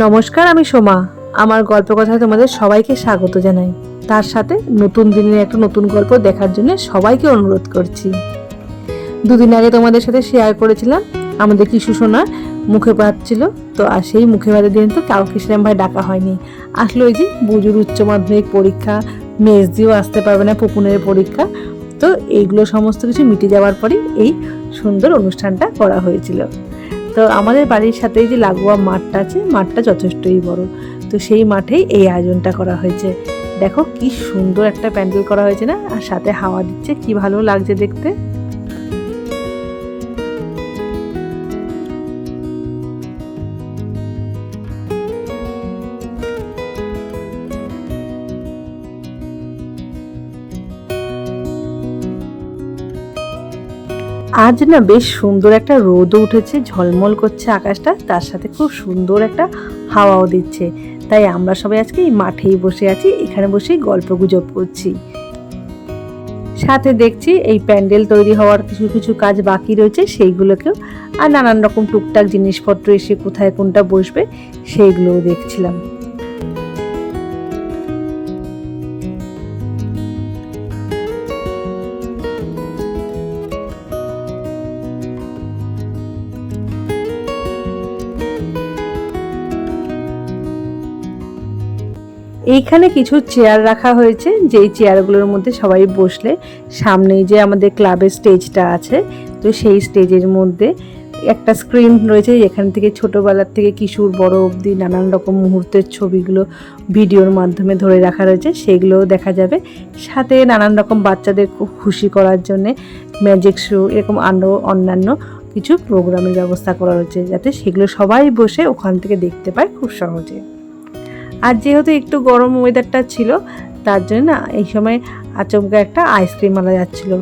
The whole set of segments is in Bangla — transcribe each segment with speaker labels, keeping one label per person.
Speaker 1: নমস্কার, আমি সোমা। আমার গল্প কথা তোমাদের সবাইকে স্বাগত জানাই। তার সাথে নতুন দিনের একটা নতুন গল্প দেখার জন্য সবাইকে অনুরোধ করছি। দুদিন আগে তোমাদের সাথে শেয়ার করেছিলাম, আমাদের কিছু সোনা মুখে পাচ্ছিল তো আর সেই মুখে ভাতের দিন তো কাউকে সেরকম ভাই ডাকা হয়নি। আসলে ওই যে বুজুর উচ্চ মাধ্যমিক পরীক্ষা দিয়েও আসতে পারবে না পুপুনের পরীক্ষা, তো এইগুলো সমস্ত কিছু মিটে যাওয়ার পরেই এই সুন্দর অনুষ্ঠানটা করা হয়েছিল। তো আমাদের বাড়ির সাথে যে লাগোয়া মাঠটা আছে, মাঠটা যথেষ্টই বড়। তো সেই মাঠেই এই আয়োজনটা করা হয়েছে। দেখো কি সুন্দর একটা প্যান্ডেল করা হয়েছে না? আর সাথে হাওয়া দিচ্ছে, কি ভালো লাগছে দেখতে। আজ না বেশ সুন্দর একটা রোদও উঠেছে, ঝলমল করছে আকাশটা, তার সাথে খুব সুন্দর একটা হাওয়াও দিচ্ছে। তাই আমরা সবাই আজকে এই মাঠেই বসে আছি, এখানে বসেই গল্প গুজব করছি। সাথে দেখছি এই প্যান্ডেল তৈরি হওয়ার কিছু কিছু কাজ বাকি রয়েছে, সেইগুলোকেও আর নানান রকম টুকটাক জিনিসপত্র এসে কোথায় কোনটা বসবে, সেইগুলোও দেখছিলাম। এইখানে কিছু চেয়ার রাখা হয়েছে, যেই চেয়ারগুলোর মধ্যে সবাই বসলে সামনেই যে আমাদের ক্লাবের স্টেজটা আছে, তো সেই স্টেজের মধ্যে একটা স্ক্রিন রয়েছে, যেখান থেকে ছোটোবেলার থেকে কিশোর, বড় অবধি নানান রকম মুহূর্তের ছবিগুলো ভিডিওর মাধ্যমে ধরে রাখা রয়েছে, সেগুলোও দেখা যাবে। সাথে নানান রকম বাচ্চাদের খুব খুশি করার জন্যে ম্যাজিক শো এরকম আরও অন্যান্য কিছু প্রোগ্রামের ব্যবস্থা করা রয়েছে যাতে সেগুলো সবাই বসে ওখান থেকে দেখতে পায় খুব সহজে। আর যেহেতু একটু গরম ওয়েদারটা ছিল, তার জন্য না এই সময় আচমকা একটা আইসক্রিম আলা যাচ্ছিল।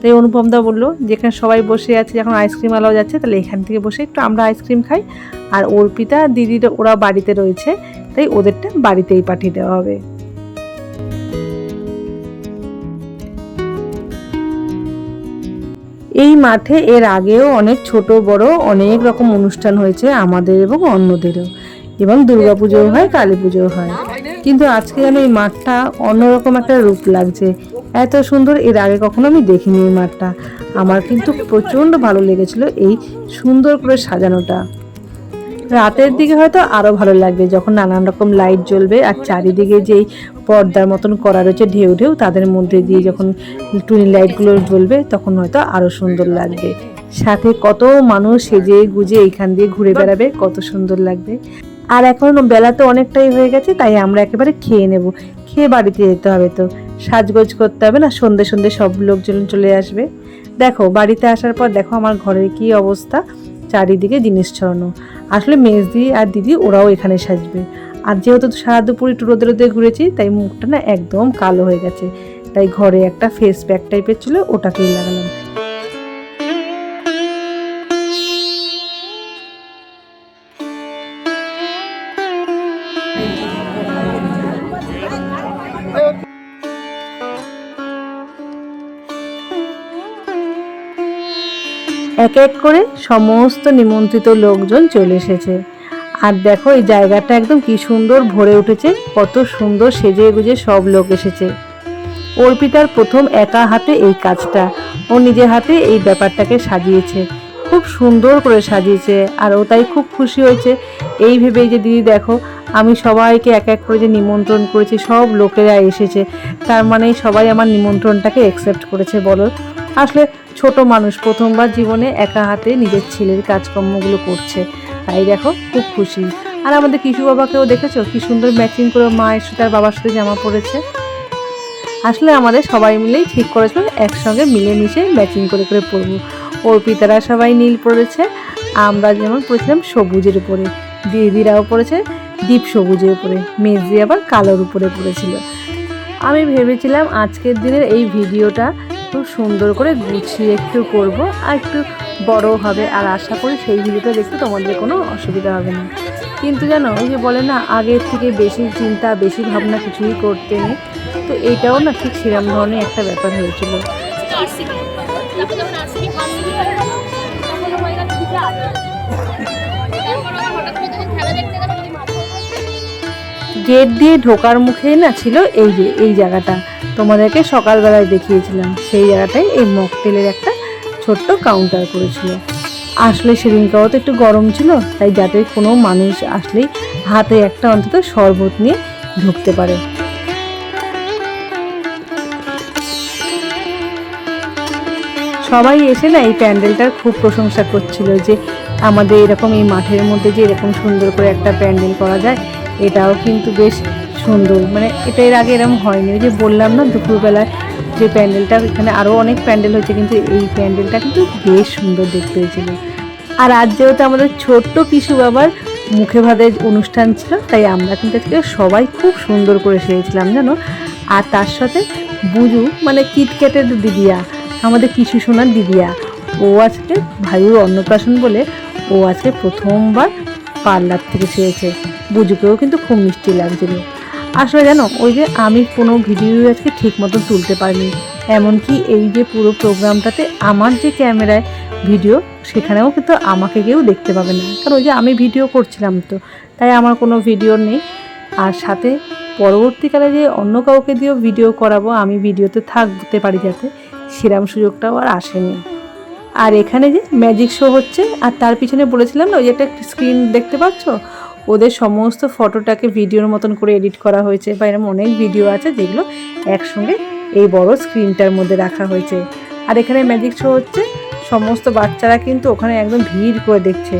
Speaker 1: তাই অনুপমদা বলল, যেখানে সবাই বসে আছে, যখন আইসক্রিম আলাও যাচ্ছে, তাহলে এখান থেকে বসে একটু আমরা আইসক্রিম খাই। আর অর্পিতা দিদির ওরা বাড়িতে রয়েছে, তাই ওদেরটা বাড়িতেই পাঠিয়ে দেওয়া হবে। এই মাঠে এর আগেও অনেক ছোট, বড় অনেক রকম অনুষ্ঠান হয়েছে আমাদের এবং অন্যদেরও। এবং দুর্গা পুজোও হয় কালী পুজোও হয়। কিন্তু আজকে যেন এই মাঠটা অন্যরকম একটা রূপ লাগছে। এত সুন্দর, এর আগে কখনো আমি দেখিনি এই মাঠটা। আমার কিন্তু প্রচণ্ড ভালো লেগেছিল এই সুন্দর করে সাজানোটা। রাতের দিকে হয়তো আরও ভালো লাগবে, যখন নানান রকম লাইট জ্বলবে আর চারিদিকে যেই পর্দার মতন করা রয়েছে ঢেউ ঢেউ, তাদের মধ্যে দিয়ে যখন টুনি লাইটগুলো জ্বলবে, তখন হয়তো আরও সুন্দর লাগবে। সাথে কত মানুষ সেজে গুজে এইখান দিয়ে ঘুরে বেড়াবে, কত সুন্দর লাগবে। আর এখন বেলা তো অনেকটাই হয়ে গেছে, তাই আমরা একেবারে খেয়ে নেব। খেয়ে বাড়িতে যেতে হবে তো। সাজগোজ করতে হবে না, সন্ধে সন্ধে সব লোকজন চলে আসবে। দেখো, বাড়িতে আসার পর দেখো আমার ঘরের কি অবস্থা। চারিদিকে জিনিস ছড়ানো। আসলে মেজদি আর দিদি ওরাও এখানে সাজবে। আর যেহেতু সারা দুপুর একটু রোদে রোদে ঘুরেছি, তাই মুখটা না একদম কালো হয়ে গেছে। তাই ঘরে একটা ফেস প্যাক টাইপের ছিল, ওটাকেই লাগালাম। এক এক করে সমস্ত নিমন্ত্রিত লোকজন চলে এসেছে। আর দেখো, এই জায়গাটা একদম কি সুন্দর ভরে উঠেছে, কত সুন্দর সেজে গুজে সব লোক এসেছে। অর্পিতার প্রথম একা হাতে এই কাজটা, ও নিজের হাতে এই ব্যাপারটাকে সাজিয়েছে। খুব সুন্দর করে সাজিয়েছে, আর ও তাই খুব খুশি হয়েছে। এই ভেবেই যে, দিদি, দেখো, আমি সবাইকে এক এক করে যে নিমন্ত্রণ করেছি, সব লোকেরা এসেছে। তার মানে সবাই আমার নিমন্ত্রণটাকে অ্যাকসেপ্ট করেছে, বলো। আসলে ছোট মানুষ প্রথমবার জীবনে একা হাতে নিজের ছেলের কাজকর্মগুলো করছে। তাই দেখো, খুব খুশি। আর আমাদের কিশু বাবাকেও দেখেছ? কি সুন্দর ম্যাচিং করে মায়ের সাথে তার বাবার সাথে জামা পরেছে। আসলে আমাদের সবাই মিলেই ঠিক করেছিল একসঙ্গে মিলেমিশে ম্যাচিং করে করে পরবো অর্পিতারা সবাই নীল পরেছে আমরা যেমন পরেছিলাম সবুজের উপরে। দিদিরাও পরেছে ডিপ সবুজের উপরে। মেজি আবার কালোর উপরে পড়েছিল। আমি ভেবেছিলাম আজকের দিনের এই ভিডিওটা খুব সুন্দর করে গুছিয়ে একটু করব, আর একটু বড় হবে। আর আশা করি সেই ভিডিওটা দেখতে তোমাদের কোনো অসুবিধা হবে না। কিন্তু জানো, ওই যে বলে না, আগের থেকে বেশি চিন্তা, বেশি ভাবনা কিছুই করতে নেই। তো এইটাও না ঠিক সেরকম ধরনের একটা ব্যাপার হয়েছিল।
Speaker 2: হয়ে হয়ে
Speaker 1: গেট দিয়ে ঢোকার মুখেই না ছিল এই যে, এই জায়গাটা। তোমাদেরকে সকালবেলায় দেখিয়েছিলাম। সেই জায়গাটায় এই মকটেলের একটা ছোট্ট কাউন্টার করেছিল। আসলে সেদিনকাও তো একটু গরম ছিল, তাই যাতে কোনো মানুষ আসলেই হাতে একটা অন্তত শরবত নিয়ে ঢুকতে পারে। সবাই এসে না এই প্যান্ডেলটার খুব প্রশংসা করছিল যে আমাদের এরকম এই মাঠের মধ্যে যে এরকম সুন্দর করে একটা প্যান্ডেল করা যায়, এটাও কিন্তু বেশ সুন্দর। মানে এটা এর আগে এরকম হয়নি। ওই যে বললাম না দুপুরবেলায় যে প্যান্ডেলটা, এখানে আরও অনেক প্যান্ডেল হয়েছে, কিন্তু এই প্যান্ডেলটা কিন্তু বেশ সুন্দর দেখতে হয়েছিল। আর আজ যেহেতু আমাদের ছোট্ট পিসু বাবার মুখে ভাতের অনুষ্ঠান ছিল, তাই আমরা কিন্তু আজকে সবাই খুব সুন্দর করে সেরেছিলাম জানো? আর তার সাথে বুজু মানে কিটক্যাটের দিদিয়া, আমাদের কিছু শোনার দিদিয়া, ও আজকে ভাইয়ের অন্নপ্রাশন বলে ও আজকে প্রথমবার পার্লার থেকে সেরেছে বুজুকেও কিন্তু খুব মিষ্টি লাগছিল। আসলে জানো, ওই যে আমি কোনো ভিডিও আজকে ঠিক মতো তুলতে পারিনি। এমনকি এই যে পুরো প্রোগ্রামটাতে আমার যে ক্যামেরায় ভিডিও, সেখানেও কিন্তু আমাকে কেউ দেখতে পাবে না। কারণ ওই যে আমি ভিডিও করছিলাম তো, তাই আমার কোনো ভিডিও নেই। আর সাথে পরবর্তীকালে যে অন্য কাউকে দিয়েও ভিডিও করাবো, আমি ভিডিওতে থাকতে পারি যাতে, সেরম সুযোগটাও আর আসেনি। আর এখানে যে ম্যাজিক শো হচ্ছে, আর তার পিছনে বলেছিলাম না, ওই যে একটা স্ক্রিন দেখতে পাচ্ছ? ওদের সমস্ত ফটোটাকে ভিডিওর মতন করে এডিট করা হয়েছে বা এরকম অনেক ভিডিও আছে যেগুলো একসঙ্গে এই বড় স্ক্রিনটার মধ্যে রাখা হয়েছে। আর এখানে ম্যাজিক শো হচ্ছে, সমস্ত বাচ্চারা কিন্তু ওখানে একদম ভিড় করে দেখছে।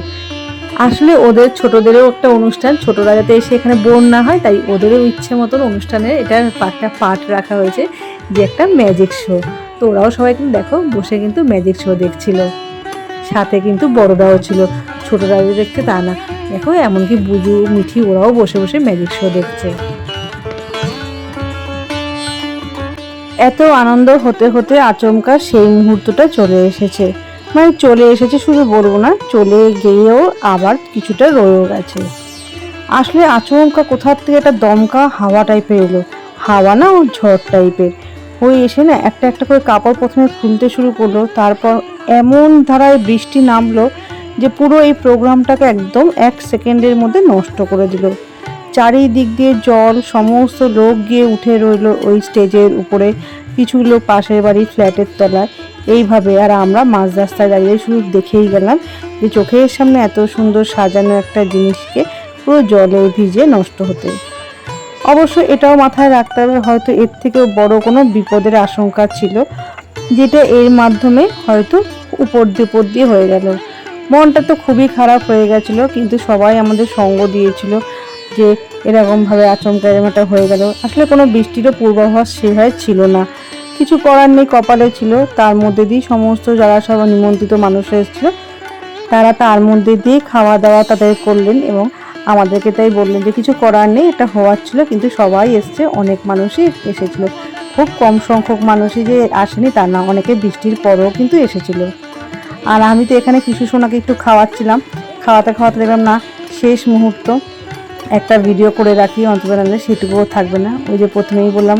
Speaker 1: আসলে ওদের ছোটদেরও একটা অনুষ্ঠান, ছোটরা যাতে এসে এখানে বোর না হয়, তাই ওদেরও ইচ্ছে মতন অনুষ্ঠানের এটা একটা পার্ট রাখা হয়েছে যে একটা ম্যাজিক শো তো ওরাও সবাই কিন্তু দেখো, বসে কিন্তু ম্যাজিক শো দেখছিল। সাথে কিন্তু বড়রাও ছিল, ছোটরা যে দেখছে তা না। দেখো, এমনকি বুজু, মিঠি, ওরাও বসে বসে ম্যাজিক শো দেখছে। এত আনন্দ হতে হতে আচমকা সেই মুহূর্তটা চলে এসেছে। মানে চলে এসেছে শুধু বলব না, চলে গিয়েও আবার কিছুটা রয়েও গেছে। আসলে আচমকা কোথার থেকে একটা দমকা হাওয়া টাইপের এলো? হাওয়া না, ও ঝড় টাইপের ওই এসে না একটা একটা করে কাপড় প্রথমে খুলতে শুরু করল, তারপর এমন ধারায় বৃষ্টি নামলো যে পুরো এই প্রোগ্রামটাকে একদম এক সেকেন্ডের মধ্যে নষ্ট করে দিল। চারিদিক দিয়ে জল, সমস্ত লোক গিয়ে উঠে রইল ওই স্টেজের উপরে। কিছু লোক পাশের বাড়ি ফ্ল্যাটের তলায়। এইভাবে আর আমরা মাঝ রাস্তায় দাঁড়িয়ে শুধু দেখেই গেলাম যে চোখের সামনে এত সুন্দর সাজানো একটা জিনিসকে পুরো জলে ভিজে নষ্ট হতে। অবশ্য এটাও মাথায় রাখতে হবে, হয়তো এর থেকেও বড় কোনো বিপদের আশঙ্কা ছিল, যেটা এর মাধ্যমে হয়তো উপর দিয়ে উপর দিয়ে হয়ে গেল। মনটা তো খুবই খারাপ হয়ে গেছিল, কিন্তু সবাই আমাদের সঙ্গ দিয়েছিল যে এরকমভাবে আচমকা এরকম একটা হয়ে গেল। আসলে কোনো বৃষ্টিরও পূর্বাভাস সেভাবে ছিল না। কিছু করার নেই কপালে ছিল, তার মধ্যে দিয়ে সমস্ত যারা সব নিমন্ত্রিত মানুষ এসেছিল, তারা তার মধ্যে দিয়ে খাওয়া দাওয়া তাদের করলেন এবং আমাদেরকে তাই বললেন যে কিছু করার নেই, এটা হওয়ার ছিল, কিন্তু সবাই এসছে, অনেক মানুষই এসেছিল। খুব কম সংখ্যক মানুষই যে আসেনি তা না, অনেকে বৃষ্টির পরেও কিন্তু এসেছিল। আর আমি তো এখানে কিছু সোনাকে একটু খাওয়াচ্ছিলাম। খাওয়াতে খাওয়াতে দেখলাম, না, শেষ মুহূর্ত। একটা ভিডিও করে রাখি, অন্তত সেটুকুও থাকবে না। ওই যে প্রথমেই বললাম,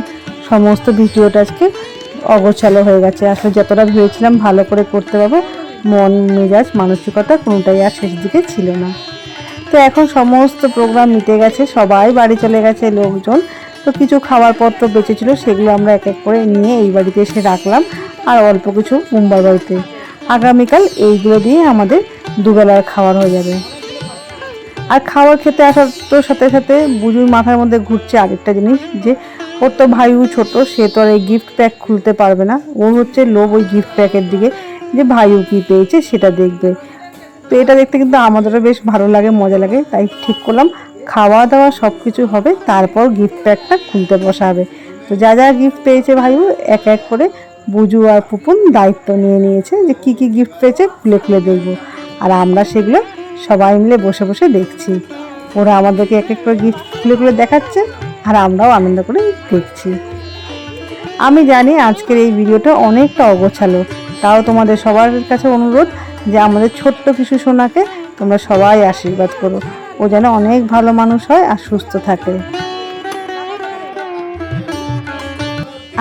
Speaker 1: সমস্ত ভিডিওটা আজকে অগোছালো হয়ে গেছে। আসলে যতটা ভেবেছিলাম ভালো করে করতে পারব, মন, মেজাজ, মানসিকতা কোনোটাই আর শেষ দিকে ছিল না। তো এখন সমস্ত প্রোগ্রাম মিটে গেছে, সবাই বাড়ি চলে গেছে, লোকজন। তো কিছু খাবার পত্র বেঁচেছিল সেগুলো আমরা এক এক করে নিয়ে এই বাড়িতে এসে রাখলাম। আর অল্প কিছু মুম্বাই বাড়িতে আগামীকাল এইগুলো দিয়ে আমাদের দুবেলার খাবার হয়ে যাবে। আর খাবার খেতে আসার তো সাথে সাথে বুঝুর মাথার মধ্যে ঘুরছে আরেকটা জিনিস যে, ওর তো ভাইও ছোট, সে তো আর এই গিফট প্যাক খুলতে পারবে না। ও হচ্ছে লোভ ওই গিফট প্যাকের দিকে, যে ভাইও কি পেয়েছে সেটা দেখবে। তো এটা দেখতে কিন্তু আমাদেরও বেশ ভালো লাগে, মজা লাগে। তাই ঠিক করলাম খাওয়া দাওয়া সব কিছু হবে, তারপর গিফট প্যাকটা খুলতে বসা হবে তো যা যা গিফট পেয়েছে ভাইও এক এক করে বুজু আর পুপুন দায়িত্ব নিয়ে নিয়েছে যে কি কি গিফট পেয়েছে খুলে খুলে দেখব। আর আমরা সেগুলো সবাই মিলে বসে বসে দেখছি। ওরা আমাদেরকে এক এক করে গিফট খুলে খুলে দেখাচ্ছে আর আমরাও আনন্দ করে দেখছি। আমি জানি আজকের এই ভিডিওটা অনেকটা অগোছালো। তাও তোমাদের সবার কাছে অনুরোধ যে আমাদের ছোট্ট কিছু সোনাকে তোমরা সবাই আশীর্বাদ করো। ও যেন অনেক ভালো মানুষ হয় আর সুস্থ থাকে।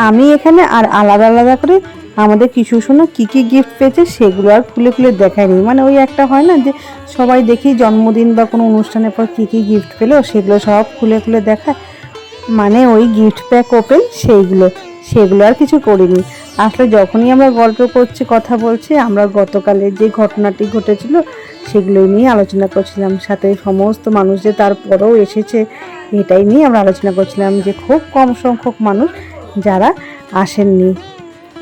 Speaker 1: আমি এখানে আর আলাদা আলাদা করে আমাদের কিছু শোনো কী কী গিফট পেয়েছে সেগুলো আর খুলে খুলে দেখায়নি। মানে ওই একটা হয় না যে সবাই দেখি জন্মদিন বা কোনো অনুষ্ঠানের পর কী কী গিফট পেল, সেগুলো সব খুলে খুলে দেখায়। মানে ওই গিফট প্যাক ওপেন সেইগুলো, সেগুলো আর কিছু করিনি। আসলে যখনই আমরা গল্প করছি, কথা বলছি, আমরা গতকালের যে ঘটনাটি ঘটেছিল সেগুলোই নিয়ে আলোচনা করছিলাম। সাথে সমস্ত মানুষ যে তারপরেও এসেছে, এটাই নিয়ে আমরা আলোচনা করছিলাম যে খুব কম সংখ্যক মানুষ যারা আসেননি।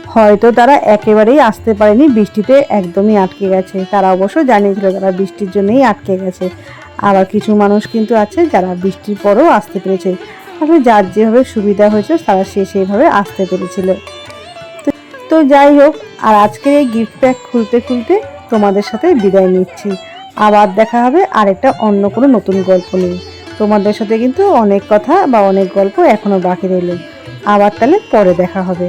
Speaker 1: হয়তো তারা একেবারেই আসতে পারেনি, বৃষ্টিতে একদমই আটকে গেছে। তারা অবশ্য জানিয়েছিল তারা বৃষ্টির জন্যই আটকে গেছে। আবার কিছু মানুষ কিন্তু আছে যারা বৃষ্টির পরেও আসতে পেরেছে। আসলে যার যেভাবে সুবিধা হয়েছে, তারা সে সেইভাবে আসতে পেরেছিল। তো- যাই হোক, আর আজকের এই গিফট প্যাক খুলতে খুলতে তোমাদের সাথে বিদায় নিচ্ছি। আবার দেখা হবে আরেকটা অন্য কোনো নতুন গল্প নিয়ে। তোমাদের সাথে কিন্তু অনেক কথা বা অনেক গল্প এখনও বাকি রইল। আবার তাহলে পরে দেখা হবে।